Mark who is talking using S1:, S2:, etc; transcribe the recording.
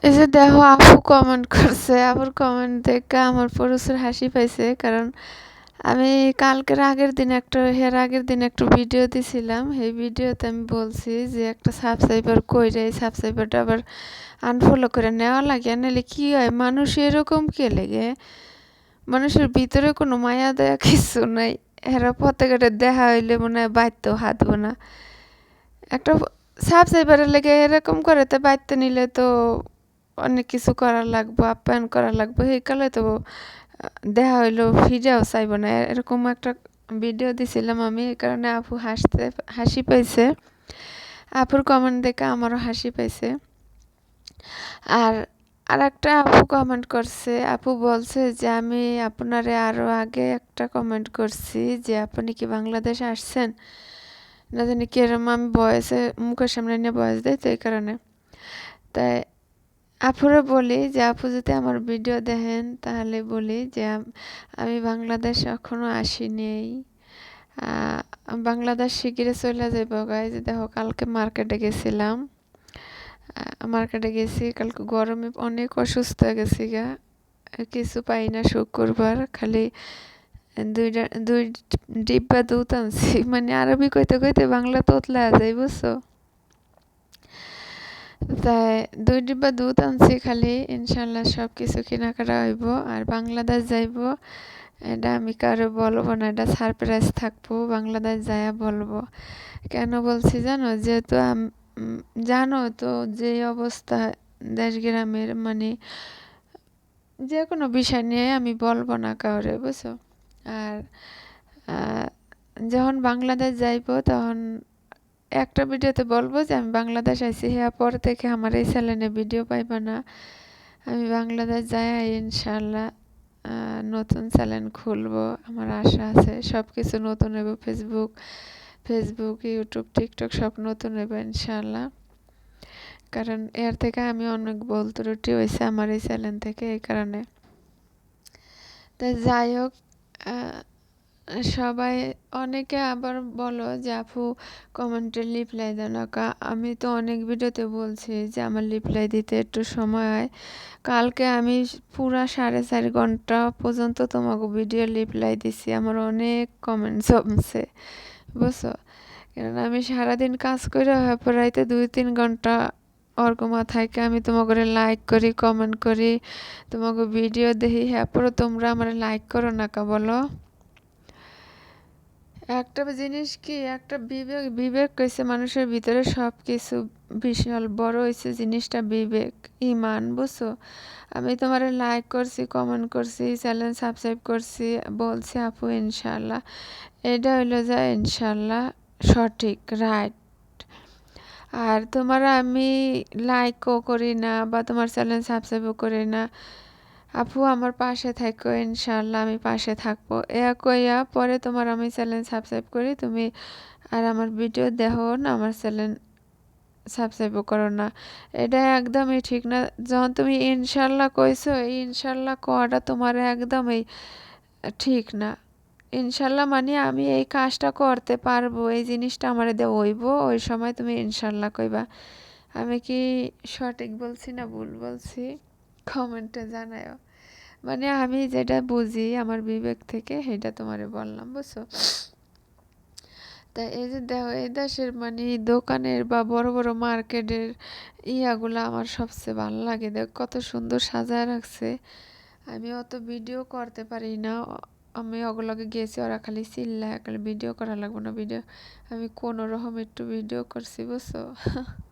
S1: এই যে দেখো আপু কমেন্ট করছে, আপুর কমেন্ট দেখে আমার প্রচুর হাসি পাইছে, কারণ আমি কালকের আগের দিন একটা, এর আগের দিন একটা ভিডিও দিছিলাম, সেই ভিডিওতে আমি বলছি যে একটা সাবস্ক্রাইবার কইরে এই সাবস্ক্রাইবারটা আবার আনফলো করে নেওয়া লাগে নাহলে কী হয়, মানুষ এরকম কে লেগে? মানুষের ভিতরে কোনো মায়া দেয়া কিছু নাই, এরা প্রত্যেকটা দেখা হইলে মনে হয় বাইতেও হাতবো না একটা সাবস্ক্রাইবারের লেগে এরকম করে তো বাইতে নিলে তো অনেক কিছু করা লাগবো, আপ্যায়ন করা লাগবো, সেই কালে তো দেখা হইল ফিরেও চাইব না। এরকম একটা ভিডিও দিছিলাম আমি, এই কারণে আপু হাসতে, হাসি পাইছে। আপুর কমেন্ট দেখে আমারও হাসি পাইছে। আর আর একটা আপু কমেন্ট করছে, আপু বলছে যে, আমি আপনারে আরও আগে একটা কমেন্ট করছি যে, আপনি কি বাংলাদেশ আসছেন? না জানি কিরম, আমি বয়সে, মুখের সামনে নিয়ে বয়স দেয় তো এই কারণে। তাই আপুরে বলি যে, আপু যদি আমার ভিডিও দেখেন, তাহলে বলি যে, আমি বাংলাদেশ এখনও আসিনি। বাংলাদেশ শিগগিরে চলে গাই যে দেখো, কালকে মার্কেটে গেছিলাম। মার্কেটে গেছি, কালকে গরমে অনেক অসুস্থ হয়ে গেছি গা। কিছু পাই না শুক্রবার, খালি দুইটা, দুই ডিব্বা দুধ আনছি। মানে আরবি কইতে কইতে বাংলা তোতলা যায় বুঝছ? তাই দুই ডিব্বা দুধ আনছি খালি, ইনশাল্লাহ সব কিছু কেনাকাটা হইব। আর বাংলাদেশ যাইব, এটা আমি কারও বলব না, এটা সারপ্রাইজ থাকব, বাংলাদেশ যাইয়া বলব। কেন বলছি জানো? যেহেতু জানো তো যে অবস্থা দেশ গ্রামের মানে যে কোনো বিষয় নিয়ে আমি বলব না কাউরে, বুঝছ? আর যখন বাংলাদেশ যাইব তখন একটা ভিডিওতে বলব যে আমি বাংলাদেশ আইসি হ্যাঁ পর থেকে আমার এই চ্যানেলে ভিডিও পাইবা না। আমি বাংলাদেশ যাই ইনশাল্লাহ নতুন চ্যানেল খুলবো, আমার আশা আছে। সব কিছু নতুন হইব ফেসবুক ফেসবুক ইউটিউব টিকটক সব নতুন হইব ইনশাল্লাহ কারণ এর থেকে আমি অনেক বল ত্রুটি হয়েছে আমার এই চ্যানেল থেকে, এই কারণে। তাই যাই হোক সবাই অনেকে আবার বলো যে, আপু কমেন্টে রিপ্লাই দেয় না। আমি তো অনেক ভিডিওতে বলছি যে, আমার রিপ্লাই দিতে একটু সময় হয়। কালকে আমি পুরা সাড়ে চার ঘণ্টা পর্যন্ত তোমাকে ভিডিও রিপ্লাই দিছি। আমার অনেক কমেন্ট জমছে, বুঝছ? কারণ আমি সারাদিন কাজ করে হয় পড়াইতে দুই তিন ঘণ্টা অর্গ মাথায় আমি তোমাকে লাইক করি কমেন্ট করি, তোমাকে ভিডিও দেখি। হ্যাঁ পরে তোমরা আমার লাইক করো না কা, বলো? একটা জিনিস কি, একটা বিবেক বিবেক কইছে মানুষের ভিতরে সব কিছু বিশাল বড় হয়েছে জিনিসটা বিবেক, ইমান, বুঝছ? আমি তোমার লাইক করছি কমেন্ট করছি চ্যানেল সাবস্ক্রাইব করছি, বলছি আপু ইনশাল্লাহ এটা হইল যা ইনশাল্লাহ সঠিক রাইট আর তোমার আমি লাইকও করি না বা তোমার চ্যানেল সাবস্ক্রাইবও করি না। আপু, আমার পাশে থাকো ইনশাল্লাহ আমি পাশে থাকব। এয়া কইয়া পরে তোমার আমি চ্যানেল সাবস্ক্রাইব করি, তুমি আর আমার ভিডিও দেখো না, আমার চ্যানেল সাবস্ক্রাইবও করো না। এটা একদমই ঠিক না। যখন তুমি ইনশাল্লাহ কইছো, এই ইনশাল্লাহ কোয়াটা তোমার একদমই ঠিক না। ইনশাল্লাহ মানে আমি এই কাজটা করতে পারব, এই জিনিসটা আমার দে হইব, ওই সময় তুমি ইনশাল্লাহ কইবা। আমি কি সঠিক বলছি না ভুল বলছি? কমেন্টে জানায়ও। মানে আমি যেটা বুঝি আমার বিবেক থেকে, সেটা তোমারে বললাম, বুঝছ? তা এই যে দেখো, এই দেশের মানে দোকানের বা বড় বড় মার্কেটের ইয়াগুলো আমার সবচেয়ে ভালো লাগে। দেখ, কত সুন্দর সাজায় রাখছে। আমি অত ভিডিও করতে পারি না। আমি ওগুলোকে গেছি, ওরা খালি চিল্লায়, খালি ভিডিও করা লাগবে না, ভিডিও। আমি কোনো রকম একটু ভিডিও করছি, বুঝছ?